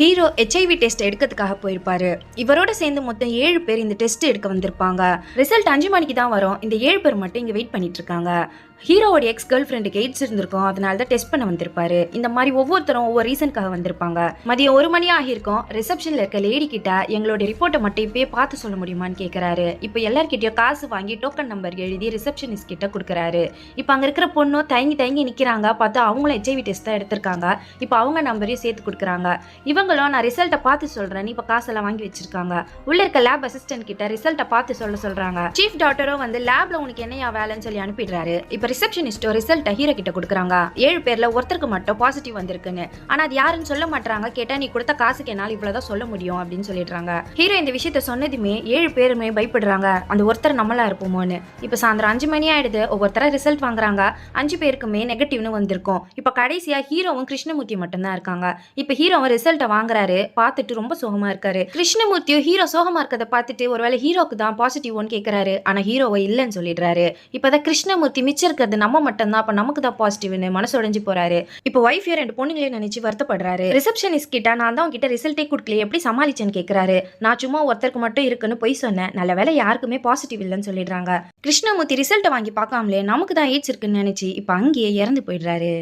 Hero HIV test எடுக்கிறதுக்காக போயிருப்பாரு. இவரோட சேர்ந்து மொத்தம் ஏழு பேர் இந்த டெஸ்ட் எடுக்க வந்திருப்பாங்க. ரிசல்ட் அஞ்சு மணிக்கு தான் வரும். இந்த ஏழு பேர் மட்டும் இங்கே வெயிட் பண்ணிட்டு இருக்காங்க. ஹீரோவோட எக்ஸ் கேர்ள் ஃப்ரெண்டுக்கு எய்ட்ஸ் இருந்திருக்கும். அதனால தான் டெஸ்ட் பண்ண வந்திருப்பாரு. இந்த மாதிரி ஒவ்வொருத்தரும் ஒவ்வொரு ரீசனுக்காக வந்திருப்பாங்க. மதியம் ஒரு மணி ஆகியிருக்கும். ரிசப்ஷனில் இருக்க லேடி கிட்ட எங்களோட ரிப்போர்ட்டை மட்டும் இப்பயே பார்த்து சொல்ல முடியுமான்னு கேட்குறாரு இப்போ எல்லார்கிட்டயும் காசு வாங்கி டோக்கன் நம்பர் எழுதி ரிசப்ஷனிஸ்ட் கிட்ட கொடுக்குறாரு. இப்போ அங்கே இருக்கிற பொண்ணும் தயங்கி தயங்கி நிற்கிறாங்க பார்த்தா அவங்களும் ஹெச்ஐவி டெஸ்ட் தான் எடுத்திருக்காங்க. இப்போ அவங்க நம்பரையும் சேர்த்து கொடுக்குறாங்க. இவங்களும் நான் ரிசல்ட்டை பார்த்து சொல்கிறேன் இப்போ காசெல்லாம் வாங்கி வச்சிருக்காங்க. உள்ள இருக்க லேப் அசிஸ்டன்ட் கிட்ட ரிசல்ட்டை பார்த்து சொல்ல சொல்றாங்க. சீஃப் டாக்டரும் வந்து லேப்ல உனக்கு என்னையா வேலைன்னு சொல்லி அனுப்பிடுறாரு. இப்போ ரிசப்ஷனிஸ்டோ ரிசல்ட்டை ஹீரோ கிட்ட கொடுக்குறாங்க. ஏழு பேர்ல ஒருத்தருக்கு மட்டும் பாசிட்டிவ் வந்திருக்குன்னு. ஆனா அது யாருன்னு சொல்ல மாட்டாங்க கேட்டா நீ கொடுத்த காசுக்கு என்னால் இவ்வளவுதான் சொல்ல முடியும் அப்படின்னு சொல்லிடுறாங்க. ஹீரோ இந்த விஷயத்த சொன்னதுமே ஏழு பேருமே பயப்படுறாங்க. அந்த ஒருத்தர் நம்மளா இருப்போமோன்னு. இப்போ சாயந்தரம் அஞ்சு மணி ஆயிடுது. ஒவ்வொருத்தர ரிசல்ட் வாங்குறாங்க. அஞ்சு பேருக்குமே நெகட்டிவ்னு வந்திருக்கும். இப்போ கடைசியா ஹீரோவும் கிருஷ்ணமூர்த்தி மட்டும்தான் இருக்காங்க. இப்போ ஹீரோவும் ரிசல்ட்டை வாங்குறாரு. பார்த்துட்டு ரொம்ப சோகமா இருக்காரு. கிருஷ்ணமூர்த்தியும் ஹீரோ சோகமா இருக்கிறத பார்த்துட்டு ஒருவேளை ஹீரோக்கு தான் பாசிட்டிவ்னு கேட்கறாரு ஆனா ஹீரோவை இல்லைன்னு சொல்லிடுறாரு. இப்போதான் கிருஷ்ணமூர்த்தி மிச்சம் இருக்கிறது நம்ம மட்டும்தான். அப்ப நமக்கு தான் பாசிட்டிவ்னு மனசுடைஞ்சு போறாரு. இப்போ ஒய்ஃபையும் ரெண்டு பொண்ணுங்களே நினைச்சு வருத்தப்படுறாரு. ரிசப்ஷனிஸ்ட் கிட்ட நான் தான் உங்ககிட்ட ரிசல்ட்டே கொடுக்கல எப்படி சமாளிச்சேன்னு கேட்கறாரு நான் சும்மா ஒருத்தருக்கு மட்டும் இருக்குன்னு பொய் சொன்னேன். நல்ல வேலை யாருக்குமே பாசிட்டிவ் இல்லைன்னு சொல்லிடுறாங்க. கிருஷ்ணமூர்த்தி ரிசல்ட்டை வாங்கி பார்க்காமலே நமக்கு தான் ஏட்ஸ் இருக்குன்னு நினைச்சு இப்போ அங்கேயே இறந்து போயிடுறாரு.